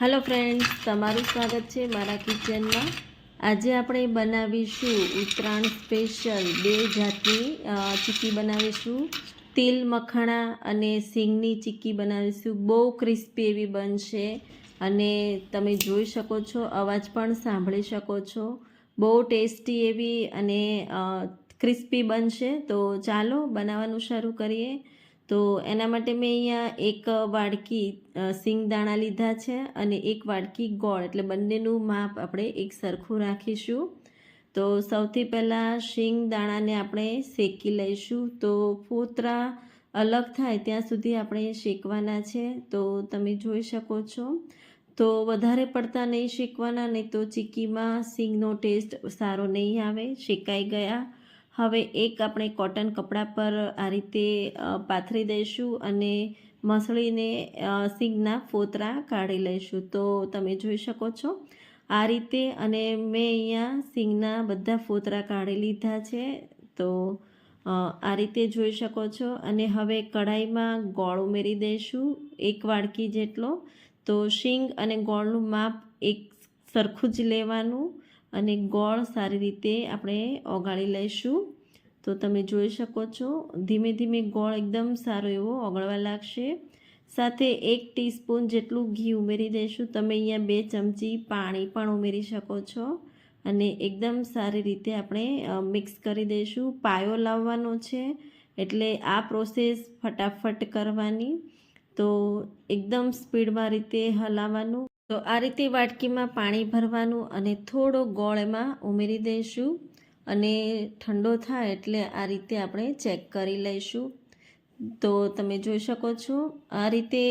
Hello friends તમારું સ્વાગત છે મારા કિચનમાં. આજે આપણે બનાવીશું ઉત્તરાયણ સ્પેશિયલ બે જાતની ચીક્કી બનાવીશું. તિલ મખણા અને સિંગની ચીક્કી બનાવીશું. બહુ ક્રિસ્પી એવી બનશે અને તમે જોઈ શકો છો, અવાજ પણ સાંભળી શકો છો. બહુ ટેસ્ટી એવી અને ક્રિસ્પી બનશે. તો ચાલો બનાવવાનું શરૂ કરીએ. તો એના માટે મેં અહીંયા એક વાડકી સિંગ સિંગદાણા લીધા છે અને એક વાડકી ગોળ. એટલે બંનેનું માપ આપણે એક સરખું રાખીશું. તો સૌથી પહેલાં શિંગદાણાને આપણે શેકી લઈશું. તો ફોતરા અલગ થાય ત્યાં સુધી આપણે શેકવાના છે. તો તમે જોઈ શકો છો. તો વધારે પડતા નહીં શેકવાના, નહીં તો ચીક્કીમાં સિંગનો ટેસ્ટ સારો નહીં આવે. શેકાઈ ગયા. હવે એક આપણે કોટન કપડા પર આ રીતે પાથરી દઈશું અને મસળીને સિંગના ફોતરા કાઢી લઈશું. તો તમે જોઈ શકો છો, આ રીતે અને મેં અહીંયા સિંગના બધા ફોતરા કાઢી લીધા છે. તો આ રીતે જોઈ શકો છો. અને હવે કઢાઈમાં ગોળ ઉમેરી દઈશું, એક વાડકી જેટલો. તો શીંગ અને ગોળનું માપ એક સરખું જ લેવાનું. અને ગોળ સારી રીતે આપણે ઓગાળી લઈશું. તો તમે જોઈ શકો છો, ધીમે ધીમે ગોળ એકદમ સારો એવો ઓગળવા લાગશે. સાથે એક ટીસ્પૂન જેટલું ઘી ઉમેરી દઈશું. તમે અહીંયા બે ચમચી પાણી પણ ઉમેરી શકો છો અને એકદમ સારી રીતે આપણે મિક્સ કરી દઈશું. પાયો લાવવાનો છે એટલે આ પ્રોસેસ ફટાફટ કરવાની. તો એકદમ સ્પીડમાં રીતે હલાવવાનું. તો આ રીતે વાટકીમાં પાણી ભરવાનું અને થોડો ગોળ એમાં ઉમેરી દઈશું અને ઠંડો થાય એટલે આ રીતે આપણે ચેક કરી લઈશું. તો તમે જોઈ શકો છો, આ રીતે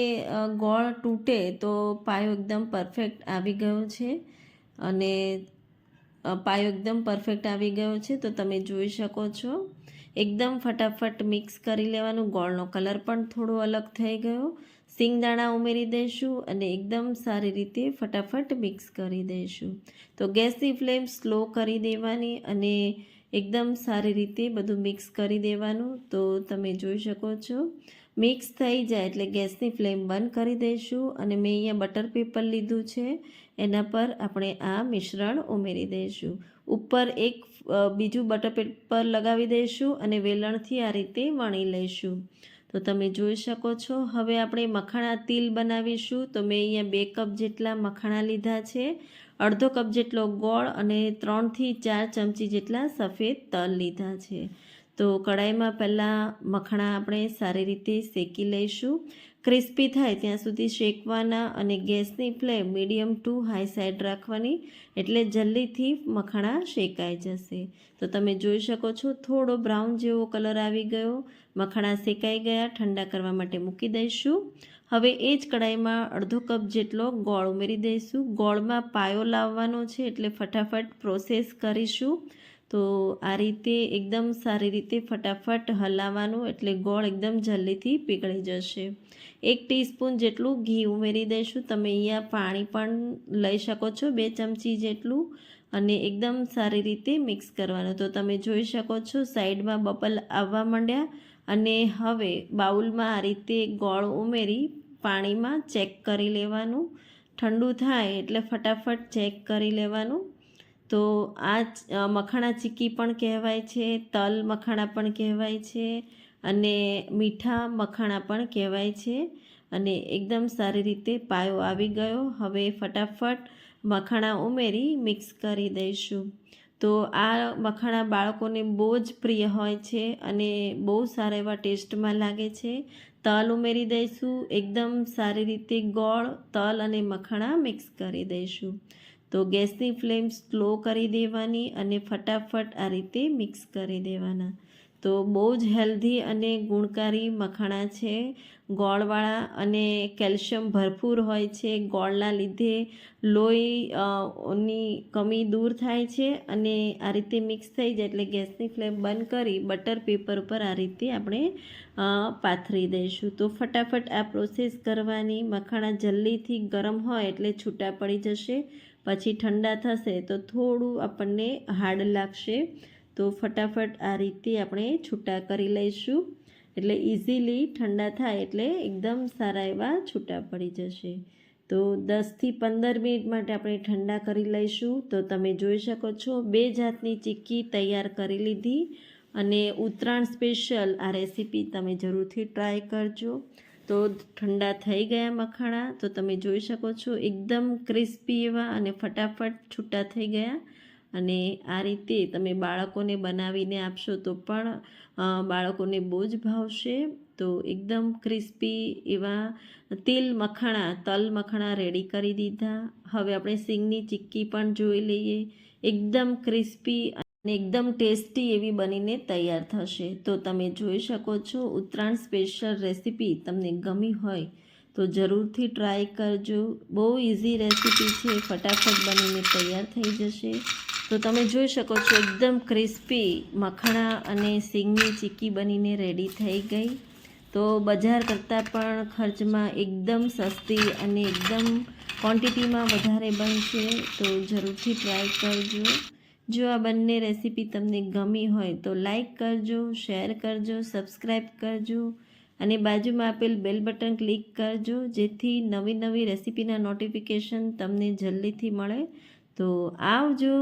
ગોળ તૂટે તો પાયો એકદમ પરફેક્ટ આવી ગયો છે અને પાયો એકદમ પરફેક્ટ આવી ગયો છે. તો તમે જોઈ શકો છો એકદમ ફટાફટ મિક્સ કરી લેવાનું. ગોળનો કલર પણ થોડો અલગ થઈ ગયો. સિંગદાણા ઉમેરી દઈશું અને એકદમ સારી રીતે ફટાફટ મિક્સ કરી દઈશું તો ગેસની ફ્લેમ સ્લો કરી દેવાની અને એકદમ સારી રીતે બધું મિક્સ કરી દેવાનું. તો તમે જોઈ શકો છો. મિક્સ થઈ જાય એટલે ગેસની ફ્લેમ બંધ કરી દઈશું અને મેં અહીંયા બટર પેપર લીધું છે. એના પર આપણે આ મિશ્રણ ઉમેરી દઈશું ઉપર એક બીજું બટર પેપર લગાવી દઈશું અને વેલણથી આ રીતે વણી લઈશું. તો તમે જોઈ શકો છો, હવે આપણે મખાણા તિલ બનાવીશું. તો મેં અહીંયા બે કપ જેટલા મખાણા લીધા છે. અડધો કપ જેટલો ગોળ અને ત્રણથી ચાર ચમચી જેટલા સફેદ તલ લીધા છે. તો કડાઈમાં પહેલાં મખણા આપણે સારી રીતે શેકી લઈશું. ક્રિસ્પી થાય ત્યાં સુધી શેકવાના અને ગેસની flame medium to high side રાખવાની એટલે જલ્દીથી મખણા શેકાઈ જશે. તો તમે જોઈ શકો છો થોડો બ્રાઉન જેવો કલર આવી ગયો. મખણા શેકાઈ ગયા, ઠંડા કરવા માટે મૂકી દઈશું. હવે એ જ કડાઈમાં અડધો કપ જેટલો ગોળ ઉમેરી દઈશું. ગોળમાં પાયો લાવવાનો છે એટલે ફટાફટ પ્રોસેસ કરીશું. તો આ રીતે એકદમ સારી રીતે ફટાફટ હલાવવાનું એટલે ગોળ એકદમ જલ્દીથી પીગળી જશે. એક ટીસ્પૂન જેટલું ઘી ઉમેરી દઈશું. તમે અહીંયા પાણી પણ લઈ શકો છો બે ચમચી જેટલું અને એકદમ સારી રીતે મિક્સ કરવાનું. તો તમે જોઈ શકો છો સાઈડમાં બબલ આવવા માંડ્યા અને હવે બાઉલમાં આ રીતે ગોળ ઉમેરી પાણીમાં ચેક કરી લેવાનું. ઠંડુ થાય એટલે ફટાફટ ચેક કરી લેવાનું. તો આ મખાણા ચીકી પણ કહેવાય છે, તલ મખાણા પણ કહેવાય છે અને મીઠા મખાણા પણ કહેવાય છે અને એકદમ સારી રીતે પાયો આવી ગયો. હવે ફટાફટ મખાણા ઉમેરી મિક્સ કરી દઈશું. તો આ મખાણા બાળકોને બહુ જ પ્રિય હોય છે અને બહુ સારા એવા ટેસ્ટમાં લાગે છે. તલ ઉમેરી દઈશું, એકદમ સારી રીતે ગોળ, તલ અને મખાણા મિક્સ કરી દઈશું. તો ગેસની ફ્લેમ સ્લો કરી દેવાની અને ફટાફટ આ રીતે મિક્સ કરી દેવાના. તો બહુ જ હેલ્ધી અને ગુણકારી મખાણા છે. ગોળવાળા અને કેલ્શિયમ ભરપૂર હોય છે. ગોળના લીધે લોહી ની કમી દૂર થાય છે અને આ રીતે મિક્સ થઈ જાય એટલે ગેસની ફ્લેમ બંધ કરી બટર પેપર ઉપર આ રીતે આપણે પાથરી દઈશું. તો ફટાફટ આ પ્રોસેસ કરવાની. મખાણા જલ્દીથી ગરમ હોય એટલે છૂટા પડી જશે, પછી ઠંડા થશે તો થોડું આપણને હાર્ડ લાગશે. તો ફટાફટ આ રીતે આપણે છૂટા કરી લઈશું. એટલે ઇઝીલી ઠંડા થાય એટલે એકદમ સારા એવા છૂટા પડી જશે. તો દસથી પંદર મિનિટ માટે આપણે ઠંડા કરી લઈશું. તો તમે જોઈ શકો છો બે જાતની ચીક્કી તૈયાર કરી લીધી. અને ઉત્તરાયણ સ્પેશિયલ આ રેસીપી તમે જરૂરથી ટ્રાય કરજો. તો ઠંડા થઈ ગયા મખાણા. તો તમે જોઈ શકો છો એકદમ ક્રિસ્પી એવા અને ફટાફટ છૂટા થઈ ગયા. અને આ રીતે તમે બાળકોને બનાવીને આપશો તો પણ બાળકોને બહુ જ ભાવશે. તો એકદમ ક્રિસ્પી એવા તિલ મખાણા, તલ મખાણા રેડી કરી દીધા. હવે આપણે સિંગની ચીક્કી પણ જોઈ લઈએ. એકદમ ક્રિસ્પી અને એકદમ ટેસ્ટી એવી બનીને તૈયાર થશે. તો તમે જોઈ શકો છો, ઉત્તરાયણ સ્પેશિયલ રેસીપી તમને ગમી હોય તો જરૂરથી ટ્રાય કરજો. બહુ ઇઝી રેસીપી છે, ફટાફટ બનીને તૈયાર થઈ જશે. તો તમે જોઈ શકો છો, એકદમ ક્રિસ્પી મખણા અને સિંગની ચીક્કી બનીને રેડી થઈ ગઈ. તો બજાર કરતાં પણ ખર્ચમાં એકદમ સસ્તી અને એકદમ ક્વોન્ટિટીમાં વધારે બનશે, તો જરૂરથી ટ્રાય કરજો. જો આ બંને રેસીપી તમને ગમી હોય તો લાઈક કરજો શેર કરજો સબસ્ક્રાઈબ કરજો અને બાજુમાં આપેલ બેલ બટન ક્લિક કરજો, જેથી નવી નવી રેસીપીના નોટિફિકેશન તમને જલ્દીથી મળે. તો આવજો.